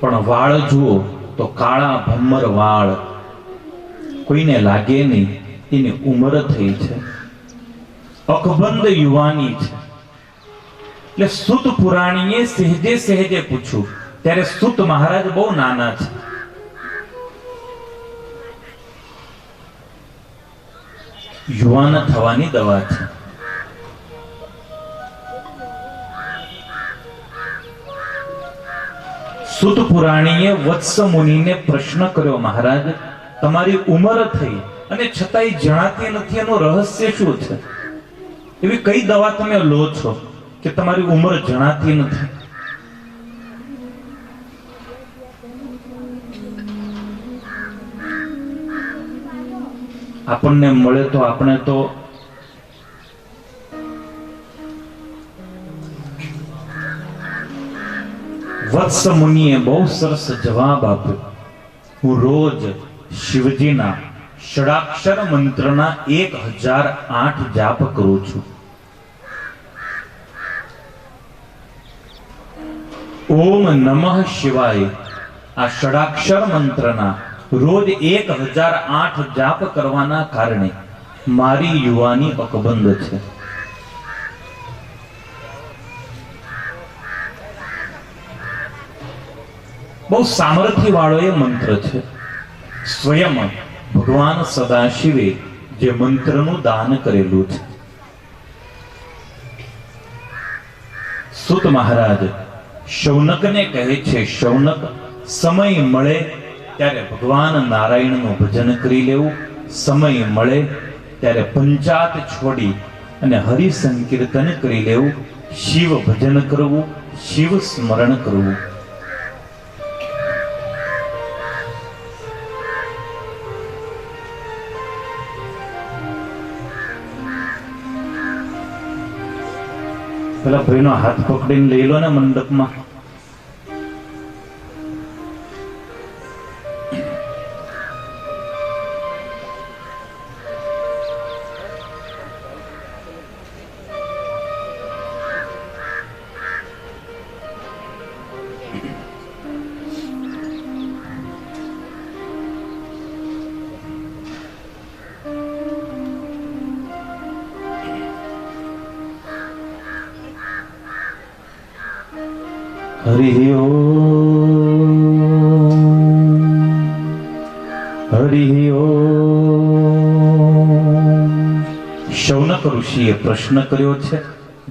પણ વાળ જુઓ તો કાળા ભમર વાળ. કોઈને લાગે નહીં, એની ઉંમર થઈ છે. અકબંધ યુવાની છે. એટલે સુત પુરાણીએ સહેજે સહેજે પૂછ્યું, ત્યારે સુત મહારાજ બહુ નાના છે. યુવાન થવાની દવા છે. સુત પુરાણીએ વત્સ મુનિને પ્રશ્ન કર્યો, મહારાજ, તમારી ઉંમર થઈ અને છતાંય જણાતી નથી, એનું રહસ્ય શું છે? એવી કઈ દવા તમે લો છો કે તમારી ઉંમર જણાતી નથી? આપણને મળે તો આપણે તો વત્સ મુનિએ બહુ સરસ જવાબ આપ્યો. હું રોજ શિવજીના ષડાક્ષર મંત્રના એક હજાર આઠ જાપ કરું છું. ઓમ નમઃ શિવાય. આ ષડાક્ષર મંત્રના રોજ એક હજાર આઠ જાપ કરવાના કારણે મારી યુવાની અકબંધ છે. બહુ સામર્થ્ય વાળો એ મંત્ર છે. સ્વયં ભગવાન સદાશિવે જે મંત્રનું દાન કરેલું છે. સુત મહારાજ, શૌનકને કહે છે, શૌનક, સમય મળે ત્યારે ભગવાન નારાયણનું ભજન કરી લેવું. સમય મળે ત્યારે પંચાત છોડી અને હરિ સંકીર્તન કરી લેવું. શિવ ભજન કરવું, શિવ સ્મરણ કરવું. પેલા ભાઈનો હાથ પકડીને લઈ લો ને મંડપમાં. હરિ હરિ શૌનક ઋષિએ પ્રશ્ન કર્યો છે,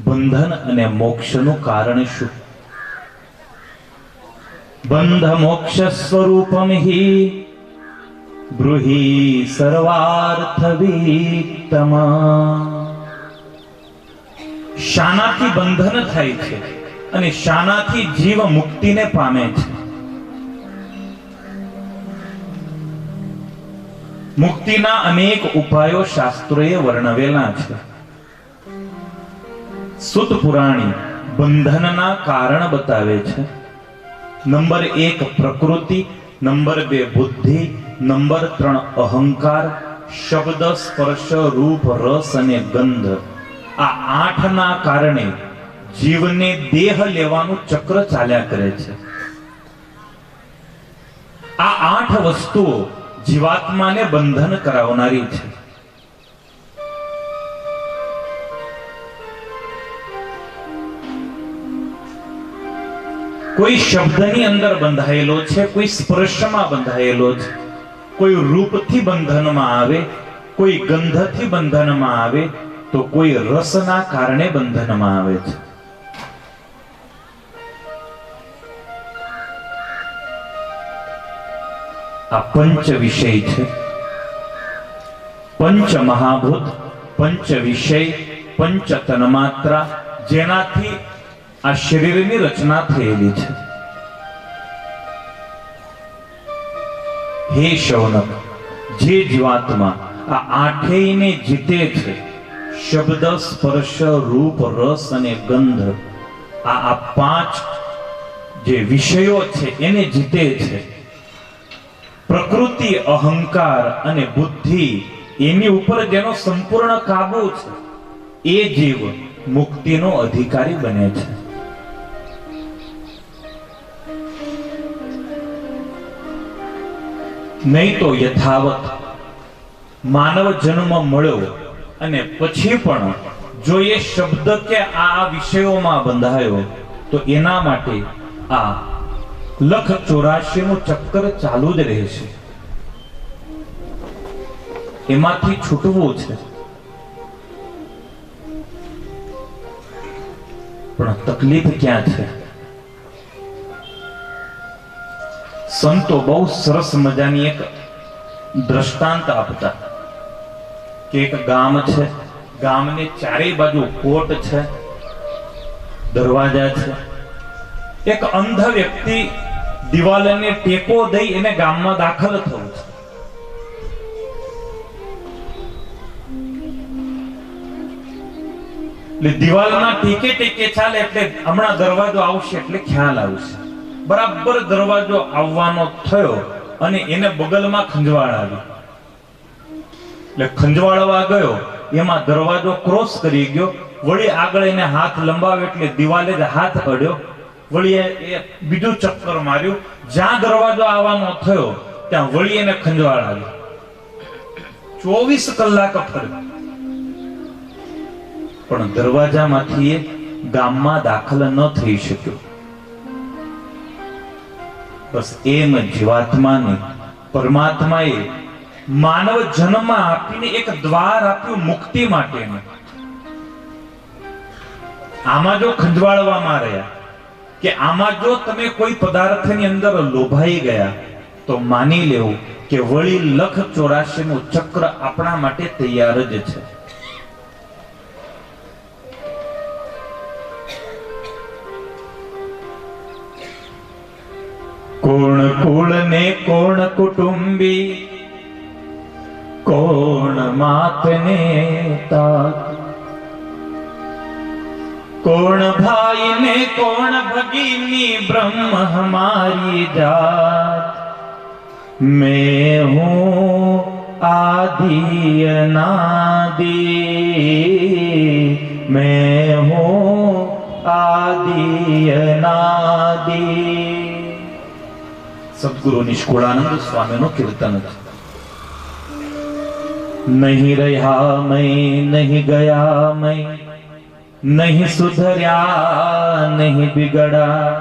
બંધન અને મોક્ષનું કારણ શું? બંધ મોક્ષ સ્વરૂપમ હિ. બ્રુહી સર્વાર્થવિતમ. શાનાથી બંધન થાય છે? અને શાનાથી જીવ મુક્તિને પામે છે. મુક્તિના અનેક ઉપાયો શાસ્ત્રોએ વર્ણવેલા છે. સુત પુરાણી બંધનના કારણ બતાવે છે. નંબર એક, પ્રકૃતિ. નંબર બે, બુદ્ધિ. નંબર ત્રણ, અહંકાર. શબ્દ સ્પર્શ રૂપ રસ અને ગંધ. આ આઠના કારણે જીવને દેહ લેવાનું ચક્ર ચાલ્યા કરે છે. આ આઠ વસ્તુઓ જીવાત્માને બંધન કરાવનારી છે. કોઈ શબ્દની અંદર બંધાયેલો છે, કોઈ સ્પર્શમાં બંધાયેલો છે, કોઈ રૂપથી બંધનમાં આવે, કોઈ ગંધથી બંધનમાં આવે, તો કોઈ રસના કારણે બંધનમાં આવે છે. આ પંચ વિષય છે. પંચ મહાભૂત પંચ વિષય પંચ તન્માત્રા જેનાથી આ શરીરની રચના થયેલી છે. હે શૌનક, જે જીવાત્મા આ આઠેયને જીતે છે, શબ્દ, સ્પર્શ, રૂપ, રસ અને ગંધ, આ આ પાંચ જે વિષયો છે એને જીતે છે. પ્રકૃતિ, અહંકાર અને બુદ્ધિ એની ઉપર જેનો સંપૂર્ણ કાબુ છે. એ જીવ મુક્તિનો અધિકારી બને છે. નહીં તો યથાવત માનવ જન્મ મળ્યો અને પછી પણ જો એ શબ્દ કે આ વિષયોમાં બંધાયો, તો એના માટે આ લખ ચોરાશી નું ચક્કર ચાલુ જ રહેશે એમાંથી છૂટવું છે. પણ તકલીફ ક્યાં છે? સંતો બહુ સરસ મજાની એક દ્રષ્ટાંત આપતા કે એક ગામ છે. ગામને ચારેય બાજુ કોટ છે, દરવાજા છે. એક અંધ વ્યક્તિ દિવાલને ટેકો દઈ એને ગામમાં દાખલ થવું છે. એટલે દિવાલના ટેકે ટેકે ચાલે એટલે હમણાં દરવાજો આવશે એટલે ખ્યાલ આવશે. બરાબર દરવાજો આવવાનો થયો અને એને બગલમાં ખંજવાળ આવ્યો. એટલે ખંજવાળવા ગયો, એમાં દરવાજો ક્રોસ કરી ગયો, વળી આગળ એને હાથ લંબાવ્યો એટલે દિવાલે જ હાથ અડ્યો. વળી એ બીજું ચક્કર માર્યું. જ્યાં દરવાજો આવવાનો થયો, ત્યાં વળી એને ખંજવાળ આવ્યો ચોવીસ કલાક ફર્યો પણ દરવાજામાંથી એ ગામમાં દાખલ ન થઈ શક્યો. બસ એમ જીવાત્માને પરમાત્માએ માનવ જન્મ આપીને એક દ્વાર આપ્યું મુક્તિ માટેનું. આમાં જો ખંજવાળવામાં રહ્યા. કે આમાં જો તમે કોઈ પદાર્થની અંદર લોભાઈ ગયા, તો માની લેવું કે વળી લખ ચોરાશી નું ચક્ર આપણા માટે તૈયાર જ છે. કોણ કુળ ને કોણ કુટુંબી? કોણ માતને તાત? કોણ ભાઈ ને કોણ ભગીની બ્રહ્મ હમારી જાત? મેં હું આદિ અનાદિ મેં હું આદિ અનાદિ સદગુરુ નિષ્કુળાનંદ સ્વામીનો કીર્તન નહીં રહ્યા, મય નહીં ગયા, મય નહીં સુધર્યા નહીં બિગડા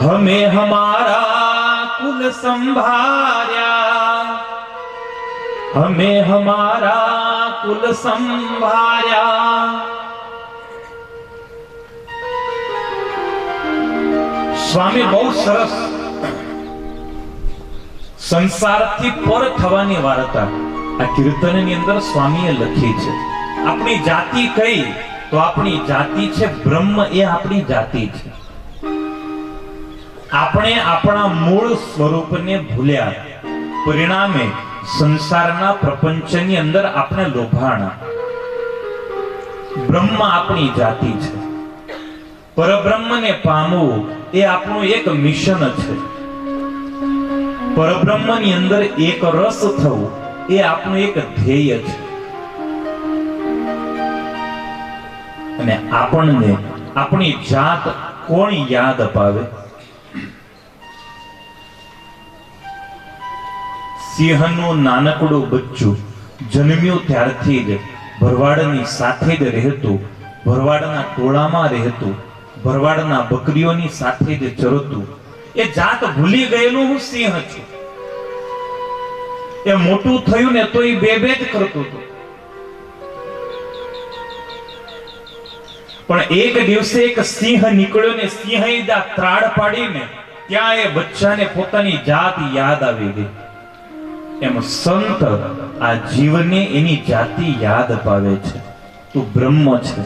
હમે હમારા કુલ સંભાર્યા હમે હમારા કુલ સંભાર્યા સ્વામી બહુ સરસ સંસારથી પર થવાની વાર્તા. આ કીર્તનની અંદર સ્વામીએ લખી છે. આપણી જાતિ કઈ, તો આપણી જાતિ છે બ્રહ્મ, એ આપણી જાતિ છે. આપણે આપણા મૂળ સ્વરૂપને ભૂલ્યા. પરિણામે સંસારના પ્રપંચની અંદર આપણે લોભાણા. બ્રહ્મ આપણી જાતિ છે. પરબ્રહ્મને પામવું એ આપણું એક મિશન છે. પરબ્રહ્મની અંદર એક રસ થવું એ આપણું એક ધ્યેય છે. અને આપણને આપણી જાત કોણ યાદ અપાવે? સિંહનું નાનકડું બચ્ચું જન્મ્યું ત્યારથી જ ભરવાડની સાથે જ રહેતું, ભરવાડના ટોળામાં રહેતું, ભરવાડના બકરીઓની સાથે જ ચરતું. એ જાત ભૂલી ગયેલું હું સિંહ છું. એ મોટું થયું ને તો એ બે બે જ કરતું હતું. પણ એક દિવસે એક સિંહ નીકળ્યો ને સિંહે ત્રાડ પાડીને ત્યાં એ બચ્ચાને પોતાની જાત યાદ આવી ગઈ. એમ સંત આ જીવને એની જાતિ યાદ અપાવે છે. તું બ્રહ્મ છે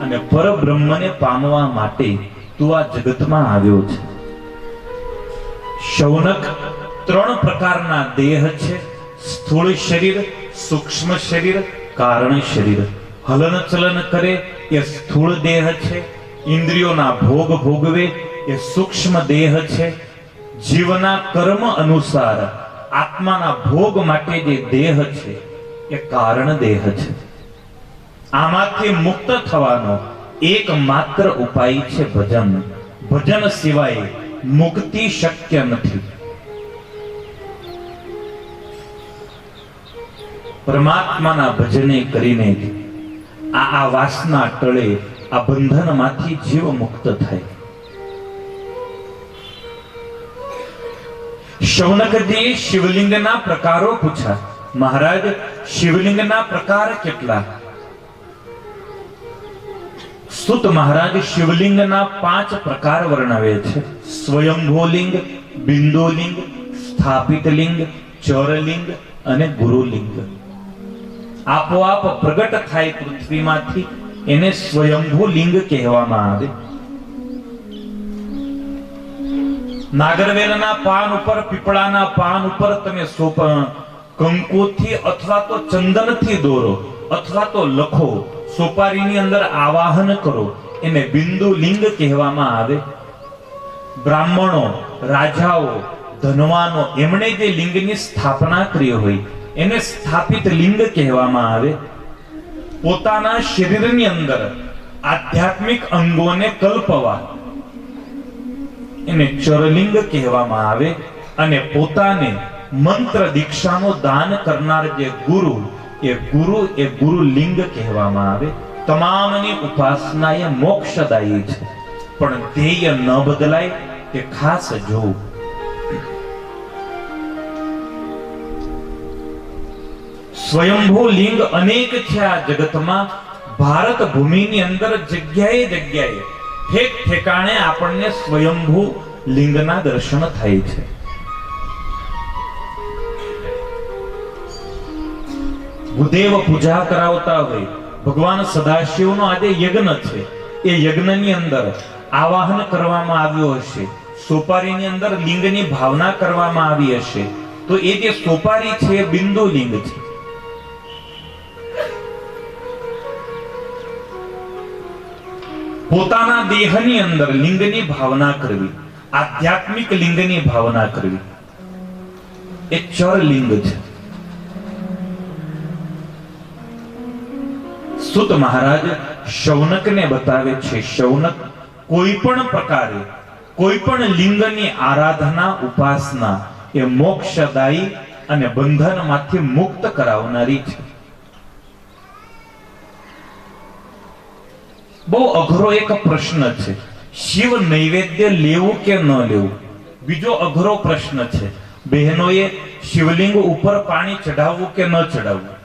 અને પરબ્રહ્મને પામવા માટે તું આ જગતમાં આવ્યો છે. શૌનક ત્રણ પ્રકારના દેહ છે. સ્થૂળ શરીર, સૂક્ષ્મ શરીર, કારણ શરીર. હલન ચલન કરે એ સ્થૂળ દેહ છે, ઇન્દ્રિયોના ભોગ ભોગવે, એ સૂક્ષ્મ દેહ છે. જીવના કર્મ અનુસાર આત્માના ભોગ માટે જે દેહ છે, એ કારણ દેહ છે. આમાંથી મુક્ત થવાનો એક માત્ર ઉપાય છે ભજન. ભજન સિવાય મુક્તિ શક્ય નથી. પરમાત્માના ભજને કરીને આ વાસના ટળે આ બંધનમાંથી જીવ મુક્ત થાય. શૌનકજીએ શિવલિંગના પ્રકારો પૂછ્યા મહારાજ, શિવલિંગના પ્રકાર કેટલા? સુત મહારાજ, શિવલિંગના પાંચ પ્રકાર વર્ણવે છે. સ્વયંભોલિંગ, બિંદોલિંગ સ્થાપિત લિંગ ચરલિંગ અને ગુરુલિંગ. આપોઆપ પ્રગટ થાય પૃથ્વીમાંથી, એને સ્વયંભૂ લિંગ કહેવામાં આવે. નાગરવેલના પાન ઉપર, પીપળાના પાન ઉપર તમે કંકુથી અથવા તો ચંદનથી દોરો અથવા તો લખો, સોપારીની અંદર આવાહન કરો, એને બિંદુ લિંગ કહેવામાં આવે. બ્રાહ્મણો, રાજાઓ, ધનવાનો, એમણે જે લિંગની સ્થાપના કરી હોય એને સ્થાપિત લિંગ કહેવામાં આવે. પોતાના શરીરની અંદર આધ્યાત્મિક અંગોને કલ્પવા. એને ચરલિંગ કહેવામાં આવે અને પોતાને મંત્ર દીક્ષાનો દાન કરનાર જે ગુરુ, એ ગુરુ એ ગુરુ લિંગ કહેવામાં આવે. તમામની ઉપાસના એ મોક્ષદાયી છે. પણ ધ્યેય ન બદલાય તે ખાસ જોવું. સ્વયંભૂ લિંગ અનેક છે આ જગતમાં, ભારત ભૂમિની અંદર જગ્યાએ જગ્યાએ, ઠેક ઠેકાણે આપણને સ્વયંભૂ લિંગના દર્શન થાય છે. ભૂદેવ પૂજા કરાવતા હોય, ભગવાન સદાશિવનો આજે યજ્ઞ છે. એ યજ્ઞની અંદર આવાહન કરવામાં આવ્યું હશે, સોપારીની અંદર લિંગની ભાવના કરવામાં આવી હશે. તો એ જે સોપારી છે એ બિંદુ લિંગ છે. પોતાના દેહની અંદર લિંગની ભાવના કરવી, આધ્યાત્મિક લિંગની ભાવના કરવી. એ ચર લિંગ છે. સુત મહારાજ શૌનકને બતાવે છે, શૌનક કોઈ પણ પ્રકારે, કોઈ પણ લિંગની આરાધના, ઉપાસના એ મોક્ષદાયી અને બંધનમાંથી મુક્ત કરાવનારી છે. બહુ અઘરો એક પ્રશ્ન છે. શિવ નૈવેદ્ય લેવું કે ન લેવું? બીજો અઘરો પ્રશ્ન છે. બહેનોએ શિવલિંગ ઉપર પાણી ચઢાવવું કે ન ચઢાવવું?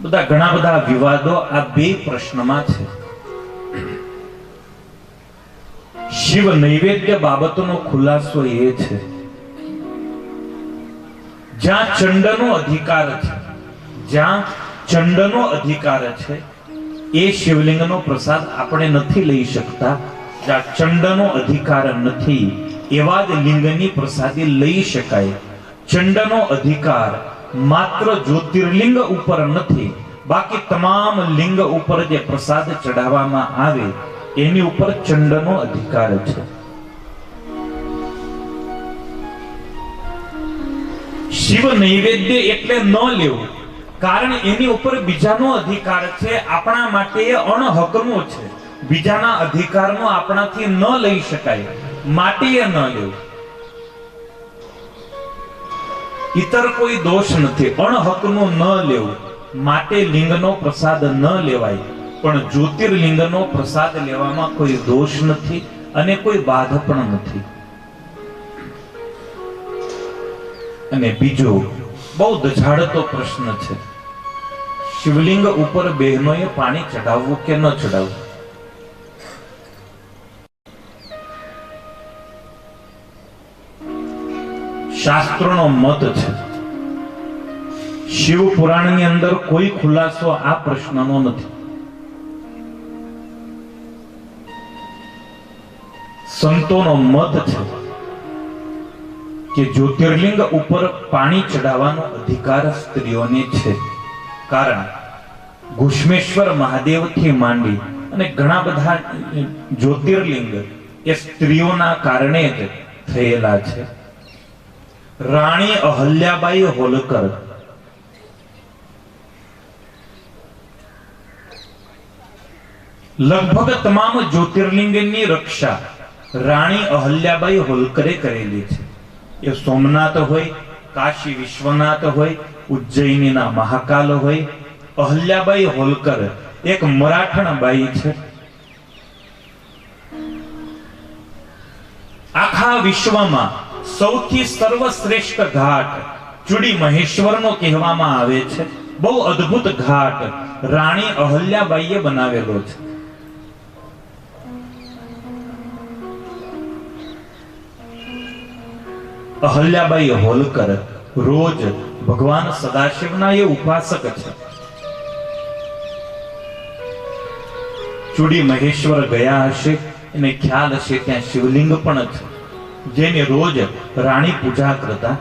બધા ઘણા બધા વિવાદો આ બે પ્રશ્નમાં છે. શિવ નૈવેદ્ય બાબતનો ખુલાસો એ છે. જ્યાં ચંડનો અધિકાર છે, જ્યાં ચંડનો અધિકાર છે, એ શિવલિંગનો પ્રસાદ આપણે નથી લઈ શકતા. જ્યાં ચંડનો અધિકાર નથી, એવા જ લિંગની પ્રસાદી લઈ શકાય. ચંડનો અધિકાર માત્ર જ્યોતિર્લિંગ ઉપર નથી, બાકી તમામ લિંગ ઉપર જે પ્રસાદ ચડાવવામાં આવે, એની ઉપર ચંડનો અધિકાર છે. શિવ નૈવેદ્ય એટલે ન લેવું. કારણ એની ઉપર બીજાનો અધિકાર છે, આપણા માટે અણહકનો છે. બીજાના અધિકારનો આપણાથી ન લઈ શકાય, માટે એ ન લેવું. ઇતર કોઈ દોષ નથી અણહકનું ન લેવું. માટે લિંગનો પ્રસાદ ન લેવાય, પણ જ્યોતિર્લિંગનો પ્રસાદ લેવામાં કોઈ દોષ નથી અને કોઈ બાધ પણ નથી. અને બીજો બહુ દઝાડતો પ્રશ્ન છે. શિવલિંગ ઉપર બહેનોએ પાણી ચડાવવું કે ન ચડાવવું શાસ્ત્રોનો મત છે, શિવ પુરાણની અંદર કોઈ ખુલાસો આ પ્રશ્નનો નથી. સંતોનો મત છે કે જ્યોતિર્લિંગ ઉપર પાણી ચડાવવાનો અધિકાર સ્ત્રીઓને છે. કારણ, ઘુષ્મેશ્વર મહાદેવથી માંડી અને ઘણા બધા જ્યોતિર્લિંગ એ સ્ત્રીઓના કારણે જ થયેલા છે. રાણી અહલ્યાબાઈ હોલકર. લગભગ તમામ જ્યોતિર્લિંગની રક્ષા રાણી અહલ્યાબાઈ હોલકરે કરેલી છે. એ સોમનાથ હોય, કાશી વિશ્વનાથ હોય, ઉજ્જૈનીના મહાકાલ હોય, અહલ્યાબાઈ હોલકર એક મરાઠણ છે. આખા વિશ્વમાં સૌથી સર્વશ્રેષ્ઠ ઘાટ ચુડી મહેશ્વરનો કહેવામાં આવે છે. બહુ અદ્ભુત ઘાટ રાણી અહલ્યાબાઈએ બનાવેલો છે. અહલ્યાબાઈ હોલકર રોજ ભગવાન સદાશિવના એ ઉપાસક છે. ચુડી મહેશ્વર ગયા હશે એને ખ્યાલ હશે ત્યાં શિવલિંગ પણ છે. જેને રોજ રાણી પૂજા કરતા